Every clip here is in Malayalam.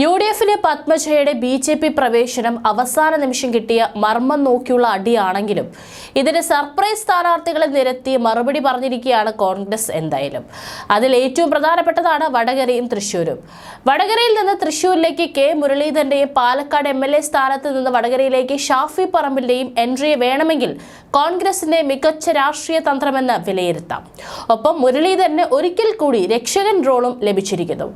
യു ഡി എഫിലെ പത്മജയുടെ ബി ജെ പി പ്രവേശനം അവസാന നിമിഷം കിട്ടിയ മർമ്മം നോക്കിയുള്ള അടിയാണെങ്കിലും ഇതിന് സർപ്രൈസ് സ്ഥാനാർത്ഥികളെ നിരത്തി മറുപടി പറഞ്ഞിരിക്കുകയാണ് കോൺഗ്രസ് എന്തായാലും. അതിൽ ഏറ്റവും പ്രധാനപ്പെട്ടതാണ് വടകരയും തൃശൂരും വടകരയിൽ നിന്ന് തൃശൂരിലേക്ക് കെ മുരളീധരന്റെയും പാലക്കാട് എം എൽ എ സ്ഥാനത്ത് നിന്ന് വടകരയിലേക്ക് ഷാഫി പറമ്പിന്റെയും എൻട്രി വേണമെങ്കിൽ കോൺഗ്രസിന്റെ മികച്ച രാഷ്ട്രീയ തന്ത്രമെന്ന് വിലയിരുത്താം. ഒപ്പം മുരളീധരന് ഒരിക്കൽ കൂടി രക്ഷകൻ റോളും ലഭിച്ചിരിക്കുന്നു.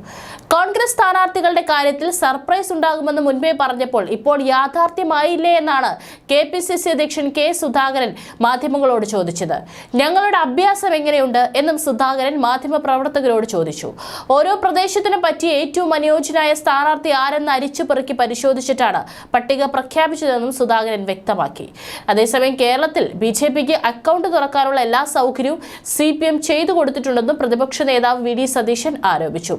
കോൺഗ്രസ് സ്ഥാനാർത്ഥികളുടെ കാര്യത്തിൽ സർപ്രൈസ് ഉണ്ടാകുമെന്ന് മുൻപേ പറഞ്ഞപ്പോൾ ഇപ്പോൾ യാഥാർത്ഥ്യമായില്ലേ എന്നാണ് കെ പി സി സി അധ്യക്ഷൻ കെ സുധാകരൻ മാധ്യമങ്ങളോട് ചോദിച്ചത്. ഞങ്ങളുടെ അഭ്യാസം എങ്ങനെയുണ്ട് എന്നും സുധാകരൻ മാധ്യമപ്രവർത്തകരോട് ചോദിച്ചു. ഓരോ പ്രദേശത്തിനും പറ്റിയ ഏറ്റവും അനുയോജ്യനായ സ്ഥാനാർത്ഥി ആരെന്ന് അരിച്ചു പെറുക്കി പരിശോധിച്ചിട്ടാണ് പട്ടിക പ്രഖ്യാപിച്ചതെന്നും സുധാകരൻ വ്യക്തമാക്കി. അതേസമയം കേരളത്തിൽ ബി ജെ പിക്ക് അക്കൗണ്ട് തുറക്കാനുള്ള എല്ലാ സൗകര്യവും സി പി എം ചെയ്തു കൊടുത്തിട്ടുണ്ടെന്നും പ്രതിപക്ഷ നേതാവ് വി ഡി സതീശൻ ആരോപിച്ചു.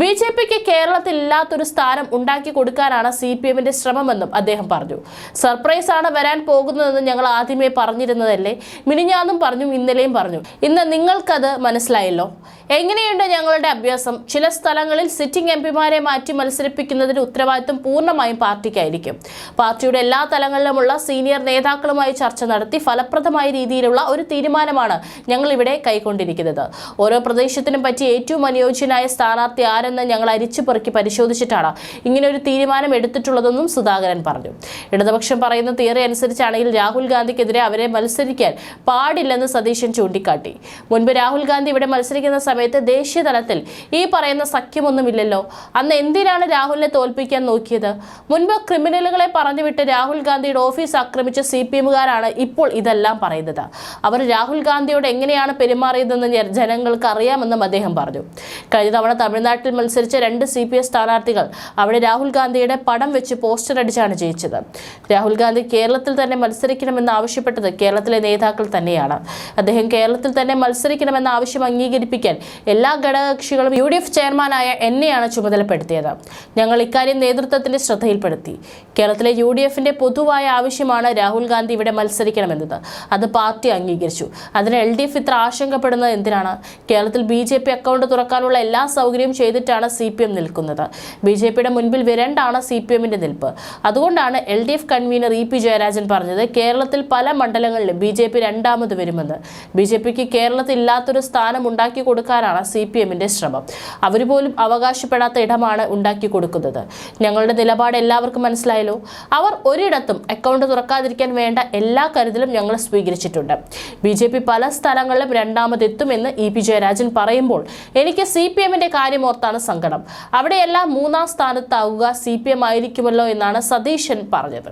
ബി ജെ പിക്ക് കേരളത്തിൽ ഇല്ലാത്തൊരു സ്ഥാനം ഉണ്ടാക്കി കൊടുക്കാനാണ് സി പി എമ്മിന്റെ ശ്രമമെന്നും അദ്ദേഹം പറഞ്ഞു. സർപ്രൈസ് ആണ് വരാൻ പോകുന്നതെന്ന് ഞങ്ങൾ ആദ്യമേ പറഞ്ഞിരുന്നതല്ലേ? മിനിഞ്ഞാന്നും പറഞ്ഞു ഇന്നലെയും പറഞ്ഞു. ഇന്ന് നിങ്ങൾക്കത് മനസ്സിലായല്ലോ? എങ്ങനെയുണ്ട് ഞങ്ങളുടെ അഭ്യാസം? ചില സ്ഥലങ്ങളിൽ സിറ്റിംഗ് എം പിമാരെ മാറ്റി മത്സരിപ്പിക്കുന്നതിന് ഉത്തരവാദിത്വം പൂർണമായും പാർട്ടിക്കായിരിക്കും. പാർട്ടിയുടെ എല്ലാ തലങ്ങളിലുമുള്ള സീനിയർ നേതാക്കളുമായി ചർച്ച നടത്തി ഫലപ്രദമായ രീതിയിലുള്ള ഒരു തീരുമാനമാണ് ഞങ്ങൾ ഇവിടെ കൈക്കൊണ്ടിരിക്കുന്നത്. ഓരോ പ്രദേശത്തിനും പറ്റി ഏറ്റവും അനുയോജ്യനായ സ്ഥാനാർത്ഥി ആരെന്ന് ഞങ്ങൾ അരിച്ചു പെറുക്കി പരിശോധിച്ചിട്ടാണ് ഇങ്ങനെ ഒരു തീരുമാനം എടുത്തിട്ടുള്ളതെന്നും സുധാകരൻ പറഞ്ഞു. ഇടതുപക്ഷം പറയുന്ന തിയറി അനുസരിച്ചാണെങ്കിൽ രാഹുൽ ഗാന്ധിക്കെതിരെ അവരെ മത്സരിക്കാൻ പാടില്ലെന്ന് സതീശൻ ചൂണ്ടിക്കാട്ടി. മുൻപ് രാഹുൽ ഗാന്ധി ഇവിടെ മത്സരിക്കുന്ന സമയത്ത് ദേശീയ തലത്തിൽ ഈ പറയുന്ന സഖ്യമൊന്നുമില്ലല്ലോ. അന്ന് എന്തിനാണ് രാഹുലിനെ തോൽപ്പിക്കാൻ നോക്കിയത്? മുൻപ് ക്രിമിനലുകളെ പറഞ്ഞുവിട്ട് രാഹുൽ ഗാന്ധിയുടെ ഓഫീസ് ആക്രമിച്ച സി പി എമ്മുകാരാണ് ഇപ്പോൾ ഇതെല്ലാം പറയുന്നത്. അവർ രാഹുൽ ഗാന്ധിയോട് എങ്ങനെയാണ് പെരുമാറിയതെന്ന് ജനങ്ങൾക്ക് അറിയാമെന്നും അദ്ദേഹം പറഞ്ഞു. കഴിഞ്ഞ തവണ തമിഴ്നാട്ടിൽ മത്സരിച്ച രണ്ട് സി പി എസ് സ്ഥാനാർത്ഥികൾ അവിടെ രാഹുൽ ഗാന്ധിയുടെ പടം വെച്ച് പോസ്റ്റർ അടിച്ചാണ് ജയിച്ചത്. രാഹുൽ ഗാന്ധി കേരളത്തിൽ തന്നെ മത്സരിക്കണമെന്ന് ആവശ്യപ്പെട്ടത് കേരളത്തിലെ നേതാക്കൾ തന്നെയാണ്. അദ്ദേഹം കേരളത്തിൽ തന്നെ മത്സരിക്കണമെന്ന ആവശ്യം അംഗീകരിപ്പിക്കാൻ എല്ലാ ഘടകകക്ഷികളും യു ഡി എഫ് ചെയർമാനായ എന്നെയാണ് ചുമതലപ്പെടുത്തിയത്. ഞങ്ങൾ ഇക്കാര്യം നേതൃത്വത്തിന്റെ ശ്രദ്ധയിൽപ്പെടുത്തി. കേരളത്തിലെ യു ഡി എഫിന്റെ പൊതുവായ ആവശ്യമാണ് രാഹുൽ ഗാന്ധി ഇവിടെ മത്സരിക്കണമെന്നത്. അത് പാർട്ടി അംഗീകരിച്ചു. അതിന് എൽ ഡി എഫ് ഇത്ര ആശങ്കപ്പെടുന്നത് എന്തിനാണ്? കേരളത്തിൽ ബി ജെ പി അക്കൗണ്ട് തുറക്കാനുള്ള എല്ലാ സൗകര്യവും ചെയ്തിട്ടാണ് സി പി എം നിൽക്കുന്നത്. ബി ജെ പിയുടെ മുൻപിൽ വിരണ്ടാണ് സി പി എമ്മിന്റെ നിൽപ്പ്. അതുകൊണ്ടാണ് L D F convener E P Jayarajan പറഞ്ഞത് കേരളത്തിൽ പല മണ്ഡലങ്ങളിലും ബി ജെ പി രണ്ടാമത് വരുമെന്ന്. ബി ജെ പിക്ക് കേരളത്തിൽ ഇല്ലാത്തൊരു സ്ഥാനം ഉണ്ടാക്കി കൊടുക്കാനാണ് സി പി എമ്മിന്റെ ശ്രമം. അവർ പോലും അവകാശപ്പെടാത്ത ഇടമാണ് ഉണ്ടാക്കി കൊടുക്കുന്നത്. ഞങ്ങളുടെ നിലപാട് എല്ലാവർക്കും മനസ്സിലായല്ലോ? അവർ ഒരിടത്തും അക്കൗണ്ട് തുറക്കാതിരിക്കാൻ വേണ്ട എല്ലാ കരുതലും ഞങ്ങൾ സ്വീകരിച്ചിട്ടുണ്ട്. ബി ജെ പി പല സ്ഥലങ്ങളിലും രണ്ടാമതെത്തുമെന്ന് ഇ പി ജയരാജൻ പറയുമ്പോൾ എനിക്ക് സി പി എമ്മിന്റെ കാര്യം ഓർത്താണ് സങ്കടം. അവിടെയെല്ലാം മൂന്നാം സ്ഥാനത്താവുക സി പി എം ആയിരിക്കുമല്ലോ എന്നാണ് സതീശൻ പറഞ്ഞത്.